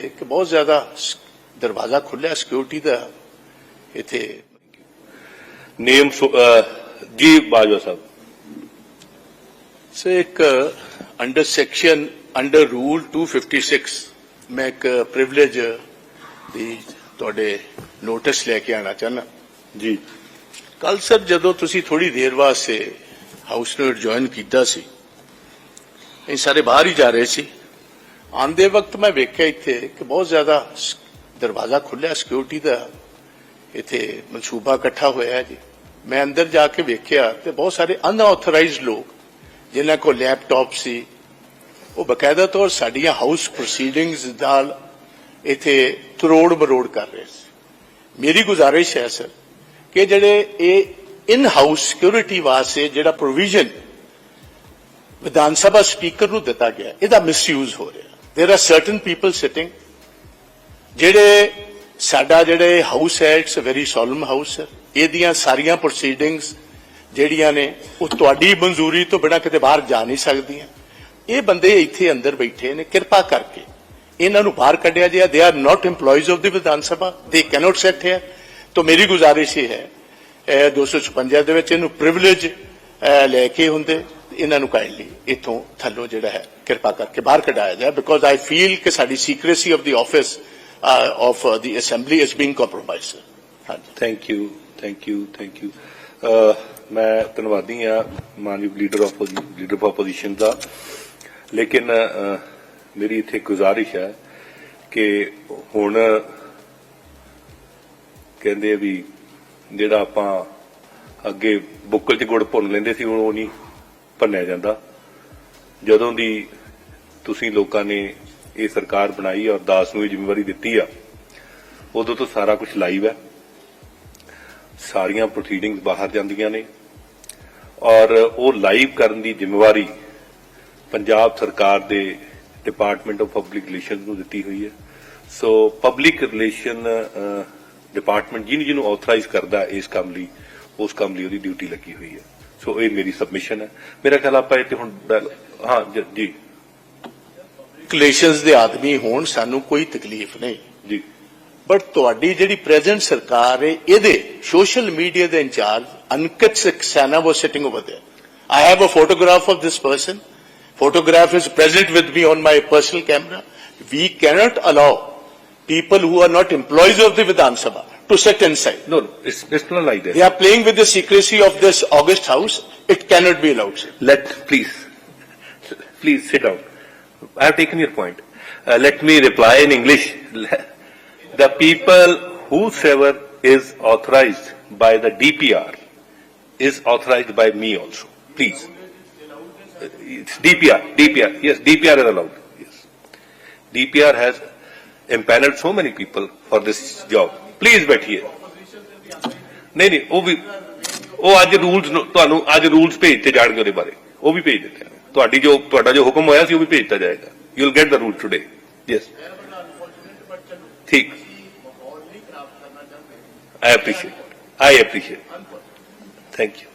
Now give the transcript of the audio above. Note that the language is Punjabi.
ਇੱਕ ਬਹੁਤ ਜ਼ਿਆਦਾ ਦਰਵਾਜ਼ਾ ਖੁੱਲਿਆ ਸਿਕਿਉਰਿਟੀ ਦਾ। ਇੱਥੇ ਨੇਮ ਜੀ ਬਾਜਵਾ ਸਾਹਿਬ। ਸੋ ਇੱਕ ਅੰਡਰ ਸੈਕਸ਼ਨ ਅੰਡਰ ਰੂਲ 256 ਮੈਂ ਇੱਕ ਪ੍ਰਿਵਿਲੇਜ ਦੀ ਤੁਹਾਡੇ ਨੋਟਿਸ ਲੈ ਕੇ ਆਣਾ ਚਾਹਨਾ ਜੀ। ਕੱਲ ਸਰ ਜਦੋਂ ਤੁਸੀਂ ਥੋੜੀ ਦੇਰ ਵਾਸਤੇ ਹਾਊਸ ਨੂੰ ਜੁਆਇਨ ਕੀਤਾ ਸੀ ਇਹ ਸਾਰੇ ਬਾਹਰ ਹੀ ਜਾ ਰਹੇ ਸੀ। ਆਂਦੇ ਵਕਤ ਮੈਂ ਵੇਖਿਆ ਇੱਥੇ ਕਿ ਬਹੁਤ ਜ਼ਿਆਦਾ ਦਰਵਾਜ਼ਾ ਖੁੱਲਿਆ ਸਿਕਿਉਰਿਟੀ ਦਾ। ਇੱਥੇ ਮਨਸੂਬਾ ਇਕੱਠਾ ਹੋਇਆ ਜੀ। ਮੈਂ ਅੰਦਰ ਜਾ ਕੇ ਵੇਖਿਆ ਤੇ ਬਹੁਤ ਸਾਰੇ ਅਨਆਥੋਰਾਈਜ਼ਡ ਲੋਕ, ਜਿਨ੍ਹਾਂ ਕੋਲ ਲੈਪਟਾਪ ਸੀ, ਉਹ ਬਕਾਇਦਾ ਤੌਰ ਸਾਡੀਆਂ ਹਾਊਸ ਪ੍ਰੋਸੀਡਿੰਗਸ ਨਾਲ ਇੱਥੇ ਤਰੋੜ ਮਰੋੜ ਕਰ ਰਹੇ ਸੀ। ਮੇਰੀ ਗੁਜ਼ਾਰਿਸ਼ ਹੈ ਸਰ ਕਿ ਜਿਹੜੇ ਇਹ ਇਨ ਹਾਊਸ ਸਿਕਿਉਰਿਟੀ ਵਾਸਤੇ ਜਿਹੜਾ ਪ੍ਰੋਵੀਜ਼ਨ ਵਿਧਾਨ ਸਭਾ ਸਪੀਕਰ ਨੂੰ ਦਿੱਤਾ ਗਿਆ, ਇਹਦਾ ਮਿਸਯੂਜ਼ ਹੋ ਰਿਹਾ। there are certain people sitting ਜਿਹੜੇ ਸਾਡਾ ਜਿਹੜੇ ਹਾਊਸ ਹੈ it's uh very solemn house ਹੈ ਇਹਦੀਆਂ ਸਾਰੀਆਂ ਪ੍ਰੋਸੀਡਿੰਗਸ ਜਿਹੜੀਆਂ ਨੇ ਉਹ ਤੁਹਾਡੀ ਮਨਜ਼ੂਰੀ ਤੋਂ ਬਿਨਾਂ ਕਿਤੇ ਬਾਹਰ ਜਾ ਨਹੀਂ ਸਕਦੀਆਂ ਇਹ ਬੰਦੇ ਇੱਥੇ ਅੰਦਰ ਬੈਠੇ ਨੇ ਕਿਰਪਾ ਕਰਕੇ ਇਹਨਾਂ ਨੂੰ ਬਾਹਰ ਕੱਢਿਆ ਜਾਏ they are not EMPLOYEES of the Vidhan Sabha ਦੇ ਕੈਨੋਟ ਸਿਟ ਹੇਅਰ ਤਾਂ ਮੇਰੀ ਗੁਜ਼ਾਰਿਸ਼ ਇਹ ਹੈ ਇਹ 256 ਦੇ ਵਿੱਚ ਇਹਨੂੰ ਪ੍ਰਿਵਿਲੇਜ ਲੈ ਕੇ ਹੁੰਦੇ ਇਹਨਾਂ ਨੂੰ ਕਾਇੰਡਲੀ ਇਥੋਂ ਥੱਲੋਂ ਜਿਹੜਾ ਹੈ, ਕਿਰਪਾ ਕਰਕੇ ਬਾਹਰ ਕਢਾਇਆ ਜਾਏ ਬਿਕੋਜ਼ ਆਈ ਫੀਲ ਕਿ ਸਾਡੀ secrecy of the office of the assembly is being compromised thank you thank you thank you ਮੈਂ ਧੰਨਵਾਦੀ ਆ ਮਾਨਯੋਗ leader of leader of opposition ਦਾ। ਲੇਕਿਨ ਮੇਰੀ ਇੱਥੇ ਗੁਜ਼ਾਰਿਸ਼ ਹੈ ਕਿ ਹੁਣ ਕਹਿੰਦੇ ਵੀ ਜਿਹੜਾ ਆਪਾਂ ਅੱਗੇ ਬੁੱਕਲ 'ਚ ਗੁੜ ਭੁੰਨ ਲੈਂਦੇ ਸੀ, ਉਹ ਨਹੀਂ ਭੰਨਿਆ ਜਾਂਦਾ। ਜਦੋਂ ਦੀ ਤੁਸੀਂ ਲੋਕਾਂ ਨੇ ਇਹ ਸਰਕਾਰ ਬਣਾਈ ਔਰ ਦਾਸ ਨੂੰ ਇਹ ਜ਼ਿੰਮੇਵਾਰੀ ਦਿੱਤੀ ਆ, ਉਦੋਂ ਤੋਂ ਸਾਰਾ ਕੁਝ ਲਾਈਵ ਹੈ ਸਾਰੀਆਂ ਪ੍ਰੋਸੀਡਿੰਗਸ ਬਾਹਰ ਜਾਂਦੀਆਂ ਨੇ। ਔਰ ਉਹ ਲਾਈਵ ਕਰਨ ਦੀ ਜ਼ਿੰਮੇਵਾਰੀ ਪੰਜਾਬ ਸਰਕਾਰ ਦੇ ਡਿਪਾਰਟਮੈਂਟ ਆਫ ਪਬਲਿਕ ਰਿਲੇਸ਼ਨਸ ਨੂੰ ਦਿੱਤੀ ਹੋਈ ਹੈ। ਸੋ ਪਬਲਿਕ ਰਿਲੇਸ਼ਨ ਡਿਪਾਰਟਮੈਂਟ ਜਿਹਨੂੰ ਜਿਹਨੂੰ ਆਥੋਰਾਈਜ਼ ਕਰਦਾ ਇਸ ਕੰਮ ਲਈ, ਉਸ ਕੰਮ ਲਈ ਉਹਦੀ ਡਿਊਟੀ ਲੱਗੀ ਹੋਈ ਹੈ। ਸੋ ਇਹ ਮੇਰੀ ਸਬਮਿਸ਼ਨ ਹੈ ਮੇਰਾ ਖਿਆਲ ਆਪਾਂ ਇਹ ਤੇ ਹੁਣ ਹਾਂ ਜ- ਕਲੇਸ਼ਨਸ ਦੇ ਆਦਮੀ ਹੋਣ ਸਾਨੂੰ ਕੋਈ ਤਕਲੀਫ ਨਹੀਂ ਜੀ ਬਟ ਤੁਹਾਡੀ ਜਿਹੜੀ ਪ੍ਰੈਜ਼ੈਂਟ ਸਰਕਾਰ ਹੈ ਇਹਦੇ ਸੋਸ਼ਲ ਮੀਡੀਆ ਦੇ incharge Ankit Saxena was sitting over there i have a photograph of this person photograph is present with me on my personal camera we cannot allow people who are not employees of the vidhan sabha to sit inside. No, no, it's, it's not like They are playing with the secrecy of this august house. It cannot be allowed, sir. Let, please, please sit down. I have taken your point. Uh, let me reply in English. The people whosoever is authorized by the DPR is authorized by me also. Please. Uh, it's DPR, DPR, yes, DPR is allowed, yes. DPR has empaneled so many people for this job. Please ਬੈਠੀਏ ਨਹੀਂ ਨਹੀਂ ਉਹ ਵੀ ਉਹ ਅੱਜ ਰੂਲਸ ਤੁਹਾਨੂੰ ਅੱਜ ਰੂਲਸ ਭੇਜ ਤੇ ਜਾਣਗੇ ਉਹਦੇ ਬਾਰੇ ਉਹ ਵੀ ਭੇਜ ਦਿੱਤੇ ਤੁਹਾਡੀ ਜੋ ਤੁਹਾਡਾ ਜੋ ਹੁਕਮ ਹੋਇਆ ਸੀ ਉਹ ਵੀ ਭੇਜ ਦਿੱਤਾ ਜਾਏਗਾ you will get the rule today yes ਠੀਕ I appreciate. I appreciate. Thank you.